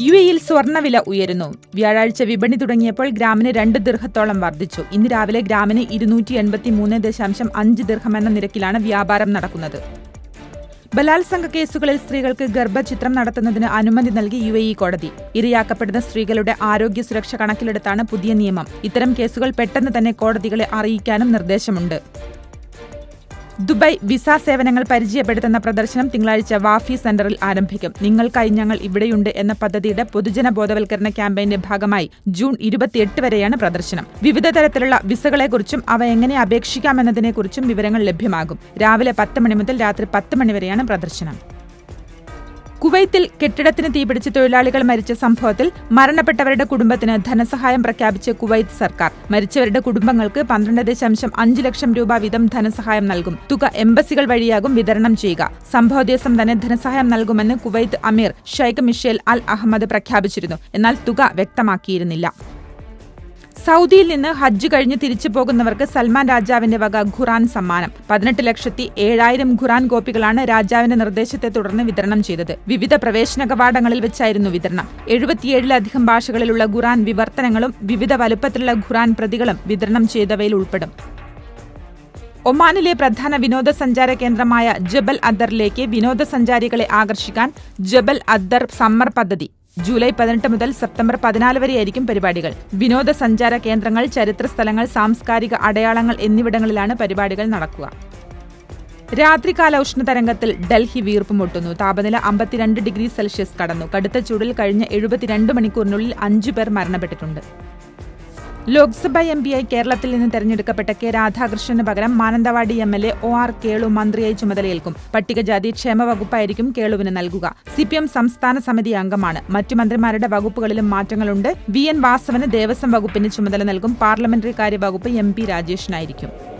U എയിൽ സ്വർണവില ഉയരുന്നു. വ്യാഴാഴ്ച വിപണി തുടങ്ങിയപ്പോൾ ഗ്രാമിന് രണ്ട് ദീർഘത്തോളം വർദ്ധിച്ചു. ഇന്ന് രാവിലെ ഗ്രാമിന് ഇരുന്നൂറ്റി എൺപത്തി മൂന്ന് ദശാംശം അഞ്ച് ദീർഘം എന്ന നിരക്കിലാണ് വ്യാപാരം നടക്കുന്നത്. ബലാത്സംഗ കേസുകളിൽ സ്ത്രീകൾക്ക് ഗർഭചിത്രം നടത്തുന്നതിന് അനുമതി നൽകി യു എ ഇ കോടതി. ഇരയാക്കപ്പെടുന്ന സ്ത്രീകളുടെ ആരോഗ്യ സുരക്ഷ കണക്കിലെടുത്താണ് പുതിയ നിയമം. ഇത്തരം കേസുകൾ പെട്ടെന്ന് തന്നെ കോടതികളെ അറിയിക്കാനും നിർദ്ദേശമുണ്ട്. ദുബായ് വിസ സേവനങ്ങൾ പരിചയപ്പെടുത്തുന്ന പ്രദർശനം തിങ്കളാഴ്ച വാഫി സെന്ററിൽ ആരംഭിക്കും. നിങ്ങൾക്കായി ഞങ്ങൾ ഇവിടെയുണ്ട് എന്ന പദ്ധതിയുടെ പൊതുജന ബോധവൽക്കരണ ക്യാമ്പയിന്റെ ഭാഗമായി ജൂൺ ഇരുപത്തിയെട്ട് വരെയാണ് പ്രദർശനം. വിവിധ തരത്തിലുള്ള വിസകളെക്കുറിച്ചും അവ എങ്ങനെ അപേക്ഷിക്കാമെന്നതിനെക്കുറിച്ചും വിവരങ്ങൾ ലഭ്യമാകും. രാവിലെ പത്ത് മണി മുതൽ രാത്രി പത്ത് മണി വരെയാണ് പ്രദർശനം. കുവൈത്തിൽ കെട്ടിടത്തിന് തീപിടിച്ച് തൊഴിലാളികൾ മരിച്ച സംഭവത്തിൽ മരണപ്പെട്ടവരുടെ കുടുംബത്തിന് ധനസഹായം പ്രഖ്യാപിച്ച് കുവൈത്ത് സർക്കാർ. മരിച്ചവരുടെ കുടുംബങ്ങൾക്ക് പന്ത്രണ്ട് ദശാംശം അഞ്ച് ലക്ഷം രൂപ വീതം ധനസഹായം നൽകും. തുക എംബസികൾ വഴിയാകും വിതരണം ചെയ്യുക. സംഭവ ദിവസം തന്നെ ധനസഹായം നൽകുമെന്ന് Kuwait emir Sheikh Mishal Al Ahmad പ്രഖ്യാപിച്ചിരുന്നു. എന്നാൽ തുക വ്യക്തമാക്കിയിരുന്നില്ല. സൗദിയിൽ നിന്ന് ഹജ്ജ് കഴിഞ്ഞ് തിരിച്ചു പോകുന്നവർക്ക് സൽമാൻ രാജാവിന്റെ വക ഖുറാൻ സമ്മാനം. പതിനെട്ട് ലക്ഷത്തി ഏഴായിരം ഖുറാൻ കോപ്പികളാണ് രാജാവിന്റെ നിർദ്ദേശത്തെ തുടർന്ന് വിതരണം ചെയ്തത്. വിവിധ പ്രവേശന കവാടങ്ങളിൽ വെച്ചായിരുന്നു വിതരണം. എഴുപത്തിയേഴിലധികം ഭാഷകളിലുള്ള ഖുറാൻ വിവർത്തനങ്ങളും വിവിധ വലുപ്പത്തിലുള്ള ഖുറാൻ പ്രതികളും വിതരണം ചെയ്തവയിൽ ഉൾപ്പെടും. ഒമാനിലെ പ്രധാന വിനോദസഞ്ചാര കേന്ദ്രമായ ജബൽ അദ്ദറിലേക്ക് വിനോദസഞ്ചാരികളെ ആകർഷിക്കാൻ ജബൽ അദ്ദർ സമ്മർ പദ്ധതി ജൂലൈ പതിനെട്ട് മുതൽ സെപ്റ്റംബർ പതിനാല് വരെയായിരിക്കും പരിപാടികൾ. വിനോദസഞ്ചാര കേന്ദ്രങ്ങൾ ചരിത്ര സ്ഥലങ്ങൾ സാംസ്കാരിക അടയാളങ്ങൾ എന്നിവിടങ്ങളിലാണ് പരിപാടികൾ നടക്കുക. രാത്രികാല ഉഷ്ണതരംഗത്തിൽ ഡൽഹി വീർപ്പ് വീർപ്പുമുട്ടുന്നു താപനില അമ്പത്തിരണ്ട് ഡിഗ്രി സെൽഷ്യസ് കടന്നു. കടുത്ത ചൂടിൽ കഴിഞ്ഞ എഴുപത്തിരണ്ട് മണിക്കൂറിനുള്ളിൽ അഞ്ചു പേർ മരണപ്പെട്ടിട്ടുണ്ട്. ലോക്സഭാ എം പിയായി കേരളത്തിൽ നിന്ന് തെരഞ്ഞെടുക്കപ്പെട്ട കെ രാധാകൃഷ്ണന് പകരം Mananthavady M L A O R Kelu മന്ത്രിയായി ചുമതലയേൽക്കും. പട്ടികജാതി ക്ഷേമ വകുപ്പായിരിക്കും കേളുവിന് നൽകുക. സി പി എം സംസ്ഥാന സമിതി അംഗമാണ്. മറ്റു മന്ത്രിമാരുടെ വകുപ്പുകളിലും മാറ്റങ്ങളുണ്ട്. വി എൻ വാസവന് ദേവസ്വം വകുപ്പിന് ചുമതല നൽകും. പാർലമെന്ററി കാര്യ വകുപ്പ് എം പി രാജേഷിനായിരിക്കും.